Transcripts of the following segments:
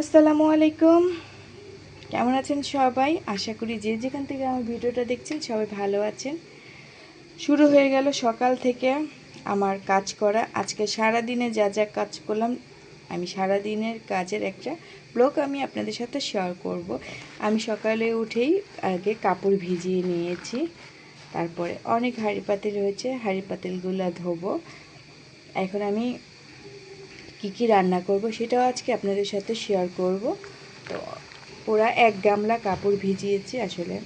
আসসালামু আলাইকুম। কেমন আছেন সবাই? আশা করি যে যেখান থেকে আমার ভিডিওটা দেখছেন সবাই ভালো আছেন। শুরু হয়ে গেল সকাল থেকে আমার কাজ করা। আজকে সারা দিনে যা যা কাজ করলাম, আমি সারা দিনের কাজের একটা ব্লগ আমি আপনাদের সাথে শেয়ার করব। আমি সকালে উঠেই আগে কাপড় ভিজিয়ে নিয়েছি। তারপরে অনেক হাঁড়ি পাতিল রয়েছে হাঁড়ি পাতিলগুলো ধোবো। এখন আমি কি কি রান্না করব সেটাও আজকে আপনাদের সাথে শেয়ার করব। তো ওরা এক গামলা কাপড় ভিজিয়েছে আসলে।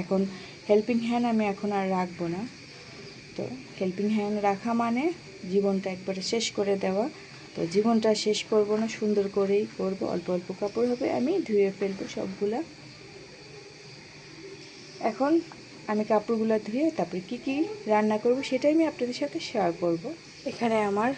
এখন হেল্পিং হ্যান্ড আমি এখন আর রাখব না। তো হেল্পিং হ্যান্ড রাখা মানে জীবনটা একবারে শেষ করে দেওয়া। তো জীবনটা শেষ করব না, সুন্দর করেই করব। অল্প অল্প কাপড় হবে আমি, ধুয়ে ফেলব সবগুলা। এখন আমি কাপড়গুলো ধুয়ে তারপরে কী কী রান্না করব সেটাই আমি আপনাদের সাথে শেয়ার করব। এখানে আমার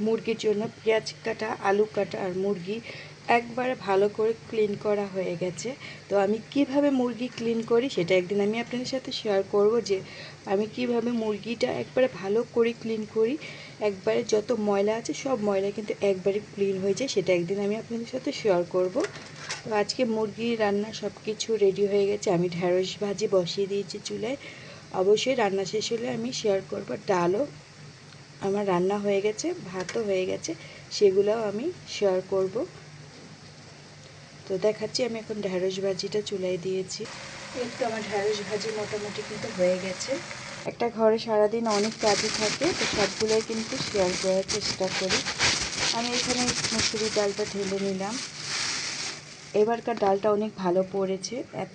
মুরগির জন্য পেঁয়াজ কাটা, আলু কাটা আর মুরগি একবারে ভালো করে ক্লিন করা হয়ে গেছে। তো আমি কীভাবে মুরগি ক্লিন করি সেটা একদিন আমি আপনাদের সাথে শেয়ার করব যে আমি কীভাবে মুরগিটা একবারে ভালো করে ক্লিন করি। একবারে যত ময়লা আছে সব ময়লা কিন্তু একবারে ক্লিন হয়ে যায়, সেটা একদিন আমি আপনাদের সাথে শেয়ার করব। তো আজকে মুরগি রান্না সব কিছু রেডি হয়ে গেছে। আমি ঢ্যাঁড়স ভাজি বসিয়ে দিয়েছি চুলায়। অবশ্যই রান্না শেষ হলে আমি শেয়ার করব ডালও। আমার রান্না হয়ে গেছে, ভাতও হয়ে গেছে, সেগুলোও আমি শেয়ার করব। তো দেখাচ্ছি, আমি এখন ঢ্যাঁড়স ভাজিটা চুলাই দিয়েছি। তো আমার ঢ্যাঁড়স ভাজি মোটামুটি কিন্তু হয়ে গেছে। একটা ঘরে সারাদিন অনেক কাজই থাকে, তো সবগুলোই কিন্তু শেয়ার করার চেষ্টা করি। আমি এখানে মুসুরির ডালটা ঢেলে নিলাম। এবারকার ডালটা অনেক ভালো পড়েছে, এত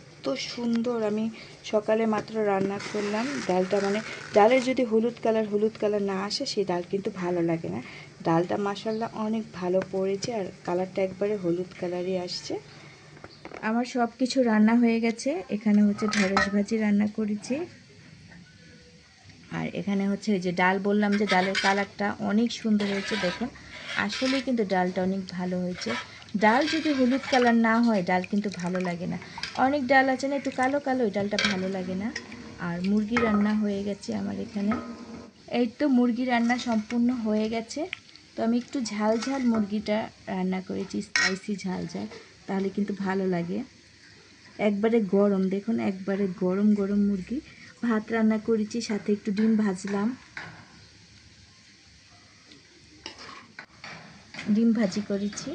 সুন্দর। আমি সকালে মাত্র রান্না করলাম। ডালটা মানে ডালের যদি হলুদ কালার হলুদ কালার না আসে, সেই ডাল কিন্তু ভালো লাগে না। ডালটা মাসাল্লা অনেক ভালো পড়েছে আর কালারটা একবারে হলুদ কালারই আসছে। আমার সব কিছু রান্না হয়ে গেছে। এখানে হচ্ছে ঢেঁড়স ভাজি রান্না করেছি। আর এখানে হচ্ছে ওই যে ডাল বললাম যে ডালের কালারটা অনেক সুন্দর হয়েছে, দেখুন। আসলে কিন্তু ডালটা অনেক ভালো হয়েছে। ডাল যদি হলুদ কালার না হয়, ডাল কিন্তু ভালো লাগে না। অনেক ডাল আছে না, একটু কালো কালো, ওই ডালটা ভালো লাগে না। আর মুরগি রান্না হয়ে গেছে আমার এখানে। এই তো মুরগি রান্না সম্পূর্ণ হয়ে গেছে। তো আমি একটু ঝাল ঝাল মুরগিটা রান্না করেছি স্পাইসি ঝাল ঝাল, তাহলে কিন্তু ভালো লাগে। একবারে গরম, দেখুন, একবারে গরম গরম মুরগি। ভাত রান্না করেছি সাথে একটু ডিম ভাজলাম। ডিম ভাজি করেছি।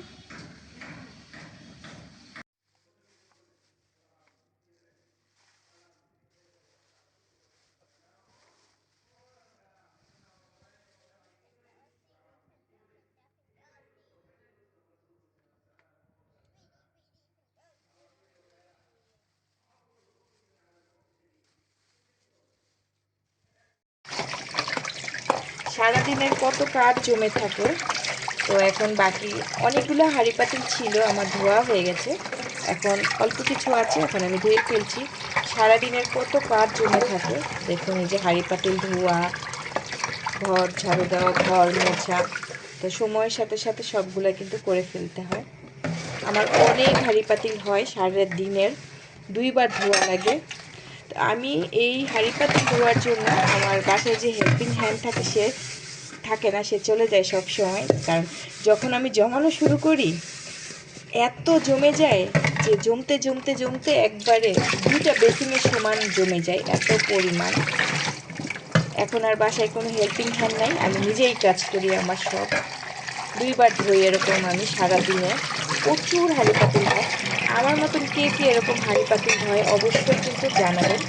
সারাদিনের কত কাজ জমে থাকে। তো এখন বাকি অনেকগুলো হাঁড়ি পাতিল ছিল, আমার ধোয়া হয়ে গেছে। এখন অল্প কিছু আছে, এখন আমি ধুয়ে ফেলছি। সারাদিনের কত কাজ জমে থাকে, দেখুন এই যে হাঁড়ি পাতিল ধোয়া, ঘর ঝাড়ু দেওয়া, ঘর মোছা। তো সময়ের সাথে সাথে সবগুলো কিন্তু করে ফেলতে হয়। আমার অনেক হাঁড়ি পাতিল হয় সারা দিনের দুইবার ধোয়া লাগে। আমি এই হাঁড়ি পাতিল ধোয়ার জন্য আমার বাসায় যে হেল্পিং হ্যান্ড থাকে, সে থাকে না, সে চলে যায় সব সময় কারণ যখন আমি জমানো শুরু করি, এত জমে যায় যে জমতে জমতে জমতে একবারে দুইটা বেসিনের সমান জমে যায়, এত পরিমাণ। এখন আর বাসায় কোনো হেল্পিং হ্যান্ড নাই, আমি নিজেই কাজ করি আমার সব। দুইবার ধুই এরকম আমি সারাদিনে প্রচুর হাঁড়ি পাতিল হয়। আমার মতন কে কে এরকম হাঁড়ি পাতিল হয় অবশ্যই কিন্তু জানাবেন।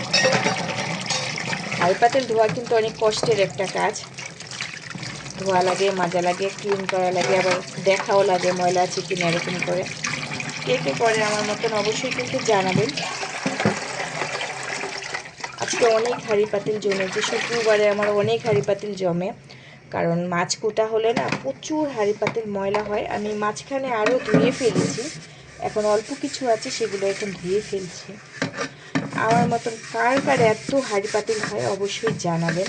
হাঁড়ি পাতিল ধোয়া কিন্তু অনেক কষ্টের একটা কাজ। ধোয়া লাগে, মাজা লাগে, ক্লিন করা লাগে, আবার দেখাও লাগে ময়লা আছে কিনা এরকম করে। কে কে করে আমার মতন অবশ্যই কিন্তু জানাবেন। আজকে অনেক হাঁড়ি পাতিল জমেছে। শুক্রবারে আমার অনেক হাঁড়ি পাতিল জমে। কারণ মাছ কুটা হলে না প্রচুর হাঁড়ি পাতিল ময়লা হয়। আমি মাঝখানে আরও ধুয়ে ফেলেছি। এখন অল্প কিছু আছে, সেগুলো এখন ধুয়ে ফেলছি। আমার মতন কার কার এত হাঁড়ি পাতিল হয় অবশ্যই জানাবেন।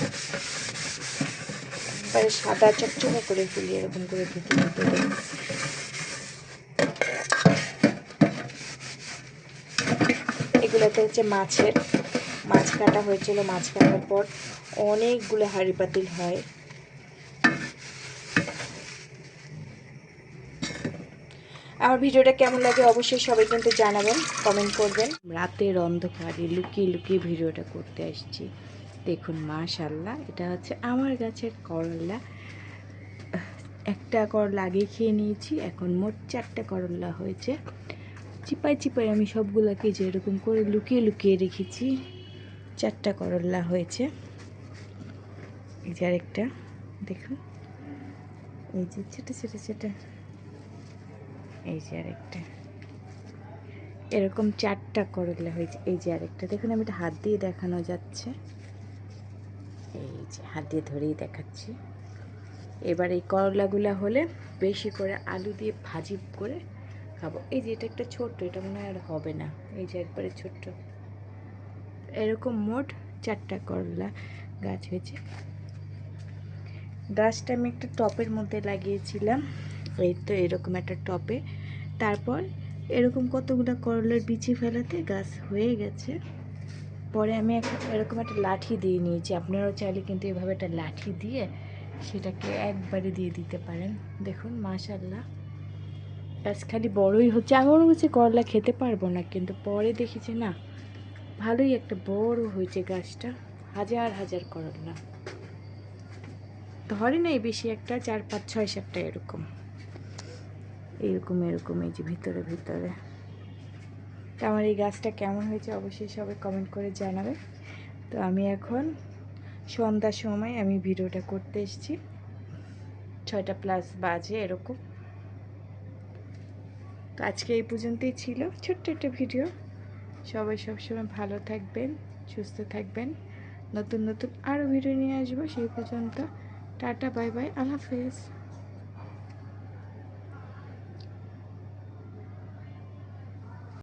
একবারে সাদা চকচকে করে ফেলি এরকম করে ধুতে ধুতে এগুলোতে হচ্ছে মাছের, মাছ কাটা হয়েছিল, মাছ কাটার পর অনেকগুলো হাঁড়ি পাতিল হয়। আমার ভিডিওটা কেমন লাগে অবশ্যই সবাই কিন্তু জানাবেন কমেন্ট করবেন। রাতের অন্ধকারে লুকিয়ে লুকিয়ে ভিডিওটা করতে আসছি। দেখুন মাশাল্লাহ এটা হচ্ছে আমার গাছের করলা। একটা করলা আগে খেয়ে নিয়েছি, এখন মোট চারটা করলা হয়েছে। চিপাই চিপাই আমি সবগুলোকে যেরকম করে লুকিয়ে লুকিয়ে রেখেছি, চারটা করলা হয়েছে। এই যে আরেকটা, দেখুন। এই যে ছোটো ছোটো ছোটো। এই যে আরেকটা। এরকম চারটা করলা হয়েছে। এই যে আরেকটা। দেখুন, আমি এটা হাত দিয়ে দেখানো যাচ্ছে। এই যে হাত দিয়ে ধরেই দেখাচ্ছি। এবার এই করলাগুলো হলে বেশি করে আলু দিয়ে ভাজি করে খাব। এই যে এটা একটা ছোট্ট, এটা মনে হয় আর হবে না। এই যে একবারে ছোট্ট। এরকম মোট চারটা করলা গাছ হয়েছে। গাছটা আমি একটা টপের মধ্যে লাগিয়েছিলাম। এই তো এরকম একটা টপে তারপর এরকম কতগুলো করলার বিচি ফেলাতে গাছ হয়ে গেছে। পরে আমি এরকম একটা লাঠি দিয়ে নিয়েছি। আপনারাও চাইলে কিন্তু এভাবে একটা লাঠি দিয়ে সেটাকে একবারে দিয়ে দিতে পারেন। দেখুন মাশাল্লাহ গাছ খালি বড়ই হচ্ছে। আমি মনে হচ্ছে করলা খেতে পারব না, কিন্তু পরে দেখেছি না, ভালোই একটা বড় হয়েছে গাছটা। হাজার হাজার করলা। ধরে নেই বেশি একটা, চার, পাঁচ, ছয়, সাতটা এরকম। এরকম এরকম, এই যে ভিতরে ভিতরে। তো আমার এই গাছটা কেমন হয়েছে অবশ্যই সবাই কমেন্ট করে জানাবে। তো আমি এখন সন্ধ্যার সময় আমি ভিডিওটা করতে এসেছি। ছয়টা প্লাস বাজে এরকম। তো আজকে এই পর্যন্তই ছিল ছোট্ট একটা ভিডিও। সবাই সবসময় ভালো থাকবেন, সুস্থ থাকবেন। নতুন নতুন আরও ভিডিও নিয়ে আসব সেই পর্যন্ত। টাটা বাই বাই আল্লাহ হাফেজ।